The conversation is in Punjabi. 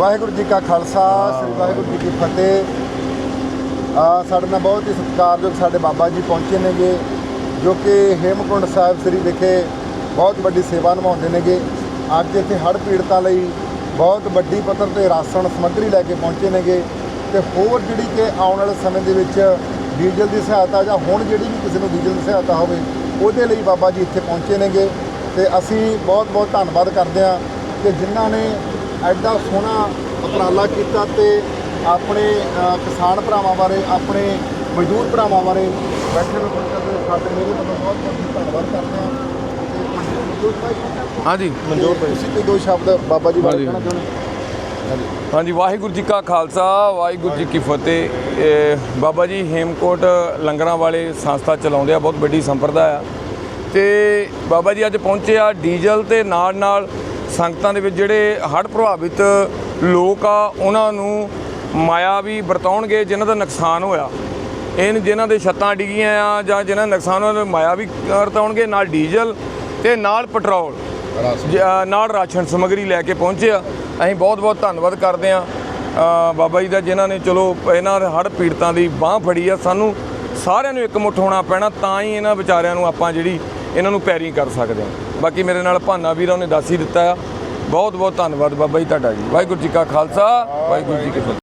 ਵਾਹਿਗੁਰੂ ਜੀ ਕਾ ਖਾਲਸਾ, ਸ੍ਰੀ ਵਾਹਿਗੁਰੂ ਜੀ ਕੀ ਫਤਿਹ। ਆ, ਸਾਡੇ ਨਾਲ ਬਹੁਤ ਹੀ ਸਤਿਕਾਰਯੋਗ ਸਾਡੇ ਬਾਬਾ ਜੀ ਪਹੁੰਚੇ ਨੇਗੇ, ਜੋ ਕਿ ਹੇਮਕੁੰਡ ਸਾਹਿਬ ਸ੍ਰੀ ਵਿਖੇ ਬਹੁਤ ਵੱਡੀ ਸੇਵਾ ਨਿਭਾਉਂਦੇ ਨੇਗੇ। ਅੱਜ ਇੱਥੇ ਹੜ੍ਹ ਪੀੜਤਾਂ ਲਈ ਬਹੁਤ ਵੱਡੀ ਪੱਧਰ ਤੇ ਰਾਸ਼ਨ ਸਮੱਗਰੀ ਲੈ ਕੇ ਪਹੁੰਚੇ ਨੇਗੇ ਤੇ ਹੋਰ ਜਿਹੜੀ ਕਿ ਆਉਣ ਵਾਲੇ ਸਮੇਂ ਦੇ ਵਿੱਚ ਡੀਜ਼ਲ ਦੀ ਸਹਾਇਤਾ ਜਾਂ ਹੁਣ ਜਿਹੜੀ ਵੀ ਕਿਸੇ ਨੂੰ ਡੀਜ਼ਲ ਦੀ ਸਹਾਇਤਾ ਹੋਵੇ, ਉਹਦੇ ਲਈ ਬਾਬਾ ਜੀ ਇੱਥੇ ਪਹੁੰਚੇ ਨੇਗੇ। ਤੇ ਅਸੀਂ ਬਹੁਤ ਬਹੁਤ ਧੰਨਵਾਦ ਕਰਦੇ ਹਾਂ ਕਿ ਜਿਨ੍ਹਾਂ ਨੇ ਐਡਾ ਸੋਹਣਾ ਉਪਰਾਲਾ ਕੀਤਾ ਤੇ ਆਪਣੇ ਕਿਸਾਨ ਭਰਾਵਾਂ ਬਾਰੇ ਆਪਣੇ ਮਜ਼ਦੂਰ ਭਰਾਵਾਂ ਬਾਰੇ ਬੈਠੇ ਨੂੰ ਕਰਦੇ ਸਾਡੇ ਮੇਰੇ ਵੱਲੋਂ ਬਹੁਤ ਬਹੁਤ ਧੰਨਵਾਦ ਕਰਦੇ ਹਾਂ। ਹਾਂਜੀ ਮਨਜੋਤ ਭਾਈ ਤੁਸੀਂ ਕੋਈ ਦੋ ਸ਼ਬਦ ਬਾਬਾ ਜੀ ਬਾਰੇ। ਕਹਿਣਾ ਚਾਹੁੰਦੇ ਹਾਂਜੀ। ਵਾਹਿਗੁਰੂ ਜੀ ਕਾ ਖਾਲਸਾ ਵਾਹਿਗੁਰੂ ਜੀ ਕੀ ਫਤਿਹ। ਬਾਬਾ ਜੀ ਹੇਮਕੋਟ ਲੰਗਰਾਂ ਵਾਲੇ ਸੰਸਥਾ ਚਲਾਉਂਦੇ ਆ ਬਹੁਤ ਵੱਡੀ ਸੰਪਰਦਾ ਆ। ਤੇ ਬਾਬਾ ਜੀ ਅੱਜ ਪਹੁੰਚੇ ਆ ਡੀਜ਼ਲ ਤੇ ਨਾਲ ਨਾਲ ਸੰਗਤਾਂ ਦੇ ਵਿੱਚ ਜਿਹੜੇ ਹੜ੍ਹ ਪ੍ਰਭਾਵਿਤ ਲੋਕ ਆ ਉਹਨਾਂ ਨੂੰ ਮਾਇਆ ਵੀ ਵਰਤਾਉਣਗੇ ਜਿਨ੍ਹਾਂ ਦਾ ਨੁਕਸਾਨ ਹੋਇਆ। ਇਹ ਜਿਨ੍ਹਾਂ ਦੇ ਛੱਤਾਂ ਡਿੱਗੀਆਂ ਆ ਜਾਂ ਜਿਨ੍ਹਾਂ ਦਾ ਨੁਕਸਾਨ ਹੋਇਆ ਉਹਨਾਂ ਨੂੰ ਮਾਇਆ ਵੀ ਵਰਤਾਉਣਗੇ ਨਾਲ ਡੀਜ਼ਲ ਤੇ ਨਾਲ ਪੈਟਰੋਲ। ਨਾਲ ਰਾਸ਼ਨ ਸਮੱਗਰੀ ਲੈ ਕੇ ਪਹੁੰਚੇ ਆ ਅਸੀਂ ਬਹੁਤ ਬਹੁਤ ਧੰਨਵਾਦ ਕਰਦੇ ਆ ਬਾਬਾ ਜੀ ਦਾ ਜਿਨ੍ਹਾਂ ਨੇ ਚਲੋ ਇਹਨਾਂ ਹੜ੍ਹ ਪੀੜਤਾਂ ਦੀ ਬਾਹ ਫੜੀ ਆ ਸਾਨੂੰ ਸਾਰਿਆਂ ਨੂੰ ਇਕਮੁੱਠ ਹੋਣਾ ਪੈਣਾ ਤਾਂ ਹੀ ਇਹਨਾਂ ਵਿਚਾਰਿਆਂ ਨੂੰ ਆਪਾਂ ਜਿਹੜੀ ਇਹਨਾਂ ਨੂੰ ਪੈਰੀ ਕਰ ਸਕਦੇ ਹਾਂ। ਬਾਕੀ ਮੇਰੇ ਨਾਲ ਭਾਨਾ ਵੀਰਾਂ ਨੇ ਦੱਸ ਹੀ ਦਿੱਤਾ ਆ। ਬਹੁਤ ਬਹੁਤ ਧੰਨਵਾਦ ਬਾਬਾ ਜੀ, ਤੁਹਾਡਾ ਜੀ। ਵਾਹਿਗੁਰੂ ਜੀ ਕਾ ਖਾਲਸਾ, ਵਾਹਿਗੁਰੂ ਜੀ ਕੀ ਫਤਿਹ।